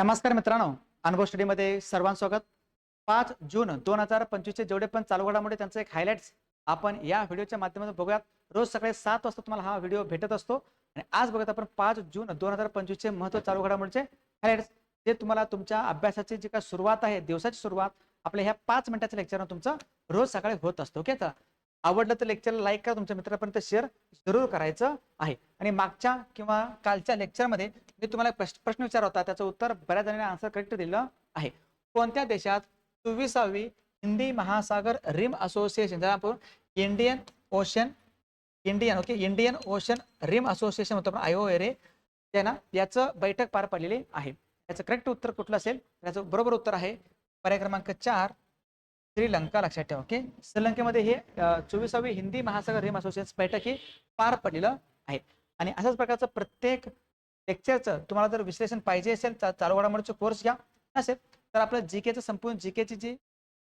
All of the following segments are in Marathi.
नमस्कार मित्रांनो अनुभव स्टडीमध्ये सर्वांचं स्वागत. पाच जून दोन हजार पंचवीसचे जेवढे पण चालू घडामोडी त्यांचे एक हायलाइट्स आपण या व्हिडिओच्या माध्यमातून बघूयात. रोज सकाळी सात वाजता तुम्हाला हा व्हिडिओ भेटत असतो आणि आज बघत आपण पाच जून दोन हजार पंचवीसचे महत्त्व चालू घडामोडीचे हायलाइट्स जे तुम्हाला तुमच्या अभ्यासाची जी काय सुरुवात आहे दिवसाची सुरुवात आपल्या ह्या पाच मिनिटाच्या लेक्चरनं तुमचं रोज सकाळी होत असतो ओके तर आवडलं तर लेक्चरला लाईक करा तुमच्या मित्रापर्यंत शेअर जरूर करायचं आहे. आणि मागच्या किंवा कालच्या लेक्चरमध्ये मी तुम्हाला प्रश्न विचार होता त्याचं उत्तर बऱ्याच जणांनी आन्सर करेक्ट दिलं आहे. कोणत्या देशात चोवीसावी हिंदी महासागर रिम असोसिएशन ज्याला आपण Indian Ocean Indian okay Indian Ocean rim association होतं आपण आयओ रे त्यांना याचं बैठक पार पडलेली आहे. याचं करेक्ट उत्तर कुठलं असेल? याचं बरोबर उत्तर आहे पर्याय क्रमांक चार श्रीलंका लक्षात ठेवा ओके? श्रीलंकेमध्ये हे चोवीसावी हिंदी महासागर रिम असोसिएशन बैठक ही पार पडलेलं आहे. आणि अशाच प्रकारचं प्रत्येक लेक्चरचं तुम्हाला जर विश्लेषण पाहिजे असेल तर चालू घडामोडीचा कोर्स घ्या. नसेल तर आपलं जी केचं संपूर्ण जी केची जी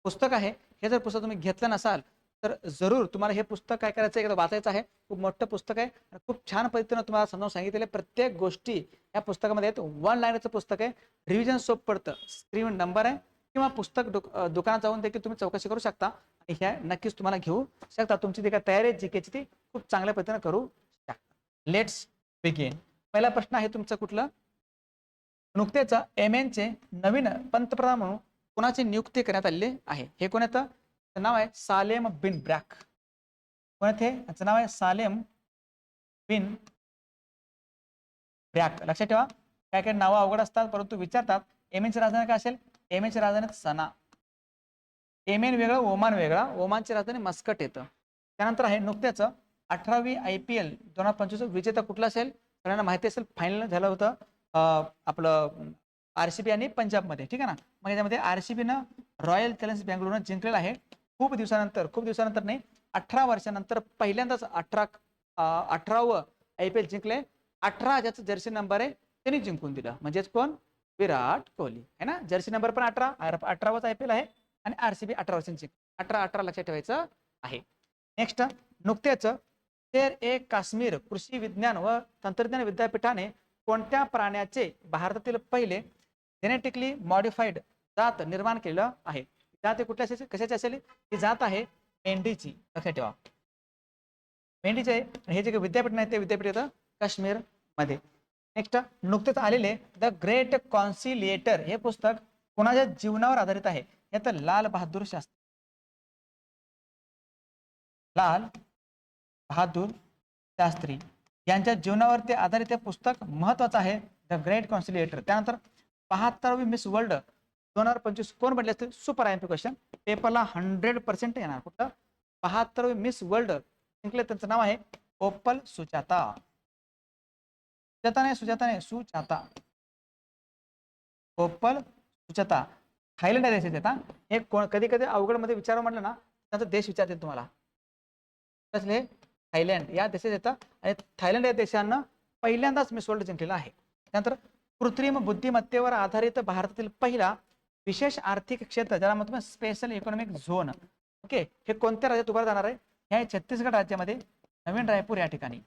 पुस्तक आहे हे जर पुस्तक तुम्ही घेतलं नसाल तर जरूर तुम्हाला हे पुस्तक काय करायचं एकदा वाचायचं आहे. खूप मोठं पुस्तक आहे आणि खूप छान पद्धतीनं तुम्हाला समजावून सांगितलेले प्रत्येक गोष्टी या पुस्तकामध्ये आहेत. वन लाईनचं पुस्तक आहे. रिव्हिजन सोप पडतं. स्क्रीन नंबर आहे. किंवा पुस्तक दुक- दुकानात जाऊन देखील तुम्ही चौकशी करू शकता. आणि ह्या नक्कीच तुम्हाला घेऊ शकता. तुमची जी काय तयारी आहे जी केची ती खूप चांगल्या पद्धतीनं करू शकता. लेट्स बिगिन पहिला प्रश्न आहे तुमचं कुठलं? नुकतेच एम चे नवीन पंतप्रधान म्हणून कोणाची नियुक्ती करण्यात आलेली आहे? हे कोण येतं त्याचं नाव आहे सालेम बिन ब्रॅक. कोण येते याचं नाव आहे सालेम बिन ब्रॅक. लक्षात ठेवा. काय काय नावं अवघड असतात परंतु विचारतात. एमएनची राजधानी काय असेल? एमएनची राजधानी सना. एमएन वेगळं ओमान वेगळा. ओमानची राजधानी मस्कट येतं. त्यानंतर आहे नुकत्याच अठरावी आय पी एल दोन हजार पंचवीस विजेता कुठला असेल? सगळ्यांना माहिती असेल फायनल झालं होतं अं, आपलं आर सी बी आणि पंजाबमध्ये ठीक आहे ना? मग याच्यामध्ये आर सी बीनं रॉयल चॅलेंज बँगलोरनं जिंकलेलं आहे. खूप दिवसानंतर खूप दिवसानंतर नाही अठरा वर्षानंतर पहिल्यांदाच अठरा अठरावं आय पी एल जिंकले. अठरा ज्याचं जर्सी नंबर आहे त्यांनी जिंकून दिलं. म्हणजेच कोण? विराट कोहली. आहे ना? जर्सी नंबर पण अठरा अठरावाच आय पी एल आहे आणि आर सी बी अठरा वर्षांची अठरा अठरा लक्षात ठेवायचं आहे. नेक्स्ट नुकत्याच शेर ए काश्मीर कृषी विज्ञान व तंत्रज्ञान विद्यापीठाने कोणत्या प्राण्याचे भारतातील पहिले जेनेटिकली मॉडिफाईड जात निर्माण केलं आहे? जात कुठल्या असेल कशाची असेल? ही जात आहे मेंढीची. लक्षात ठेवा. मेंढीचे हे जे विद्यापीठ नाही ते विद्यापीठ येतं काश्मीरमध्ये नेक्स्ट नुकतेच आलेले द ग्रेट कॉन्सिलिएटर हे पुस्तक कोणाच्या जीवनावर आधारित आहे? हे तर लाल बहादूर शास्त्री. लाल बहादूर शास्त्री यांच्या जीवनावरती आधारित हे पुस्तक महत्वाचं आहे. द ग्रेट कॉन्सिलिएटर त्यानंतर बहात्तरवी मिस वर्ल्ड दोन हजार पंचवीस कोण म्हटले असते super I M P question पेपरला हंड्रेड पर्सेंट येणार. कुठलं? बहात्तरवी मिस वर्ल्ड जिंकले त्यांचं नाव आहे ओपल सुजाता. सुजाता नाही सुजाता नाही सुजाता. ओपल सुजाता. थायलंड या देशाचे आता. हे कोण कधी कधी अवघडमध्ये विचार म्हटलं ना त्यांचा देश विचारतील तुम्हाला. कसले? थायलंड या देशात येतं. आणि थायलंड या देशानं पहिल्यांदाच मिस वर्ल्ड जिंकलेला आहे. त्यानंतर कृत्रिम बुद्धिमत्तेवर आधारित भारतातील पहिला विशेष आर्थिक क्षेत्र ज्याला म्हणतो स्पेशल इकॉनॉमिक झोन ओके हे कोणत्या राज्यात उभार जाणार आहे? हे आहे छत्तीसगड राज्यामध्ये. नवीन रायपूर या ठिकाणी.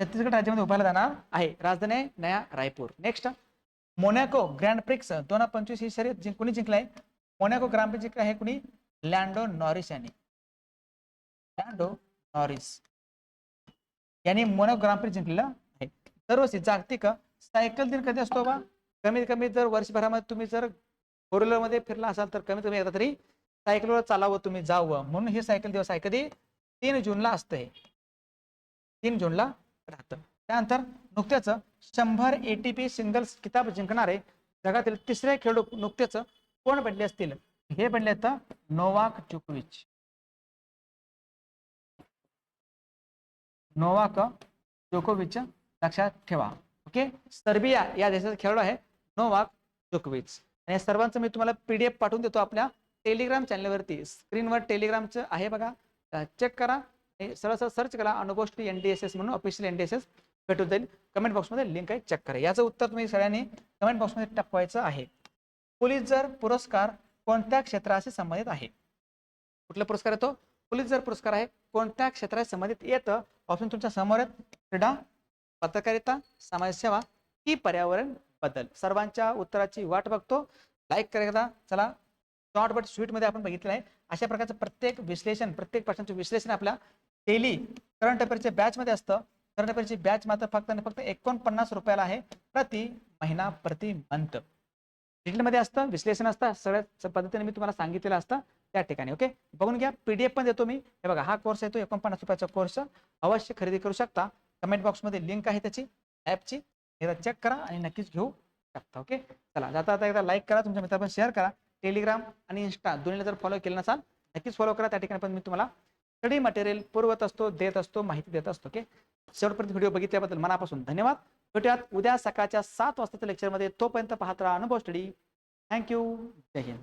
छत्तीसगड राज्यामध्ये उभारला जाणार आहे. राजधानी Naya Raipur. Next Monaco Grand Prix दोन हजार पंचवीस ही शर्यत जिंक कुणी जिंकलाय? मोनॅको ग्रँड प्रिक्स जिंकला हे कुणी? लँडो नॉरिस यांनी. लँडो नॉरिस यांनी मोनॅको ग्रँड जिंकलेला आहे. दरवर्षी जागतिक सायकल दिन कधी असतो बा? कमीत कमी जर वर्षभरामध्ये तुम्ही जर फोरमध्ये फिरला असाल तर कमीत कमी एकदा तरी सायकलवर चालावं तुम्ही जावं. म्हणून हे सायकल दिवस आहे कधी? तीन जूनला असतं तीन जूनला राहतं. त्यानंतर नुकत्याच शंभर एटीपी सिंगल्स किताब जिंकणारे जगातील तिसरे खेळाडू नुकतेच कोण बनले असतील? हे बनले तर नोवाक जोकोविच. नोवाक जोकोविच लक्षात ठेवा. ओके? सर्बिया या देशाचा खेळाडू आहे नोवाक जोकोविच. आणि या सर्वांचं मी तुम्हाला पीडीएफ पाठवून देतो आपल्या टेलिग्राम चॅनलवरती. स्क्रीनवर टेलिग्रामचं आहे बघा. चेक करा. सरळ सरळ सर्च करा अनुगोष्टी एन डी एस एस म्हणून official N D S S भेटून जाईल. कमेंट बॉक्समध्ये लिंक आहे चेक करा. याचं उत्तर तुम्ही सगळ्यांनी कमेंट बॉक्समध्ये टाकवायचं आहे. पुलिसर पुरस्कार कोणत्या क्षेत्राशी संबंधित आहे? कुठला पुरस्कार येतो? पुलिसर पुरस्कार आहे. कोणत्या क्षेत्राशी संबंधित येतं? ऑप्शन तुमच्यासमोर आहेत. क्रीडा पत्रकारिता समाजसेवा की पर्यावरण बदल. सर्वांच्या उत्तराची वाट बघतो. लाईक करा चला शॉर्ट बट स्वीटमध्ये आपण बघितलं आहे. अशा प्रकारचं प्रत्येक विश्लेषण प्रत्येक प्रश्नाचं विश्लेषण आपल्या डेली करंट अफेअरच्या बॅचमध्ये असतं. करंट अफेअरची बॅच मात्र फक्त आणि फक्त एकोणपन्नास रुपयाला आहे. प्रति महिना प्रति मंथ डिटेलमध्ये असतं विश्लेषण असतं सगळ्या पद्धतीने मी तुम्हाला सांगितलेलं असतं त्या ठिकाणी ओके? बघून घ्या पीडीएफ पण देतो मी. हे बघा हा कोर्स आहे तो एकोणपन्नास रुपयाचा कोर्स अवश्य खरेदी करू शकता. कमेंट बॉक्समध्ये लिंक आहे त्याची ॲपची एकदा चेक करा आणि नक्कीच घेऊ शकता ओके? चला जाता आता एकदा लाईक करा तुमच्या मित्रांना शेअर करा. टेलिग्राम आणि इन्स्टा दोन्हीला जर फॉलो केलं नसाल नक्कीच फॉलो करा. त्या ठिकाणी पण मी तुम्हाला स्टडी मटेरियल पुरवत असतो देत असतो माहिती देत असतो ओके? शेवटपर्यंत व्हिडिओ बघितल्याबद्दल मनापासून धन्यवाद. भेटूयात उद्या सकाळच्या सात वाजताच्या लेक्चरमध्ये तोपर्यंत पाहत राहा अनुभव स्टडी थँक्यू जय हिंद.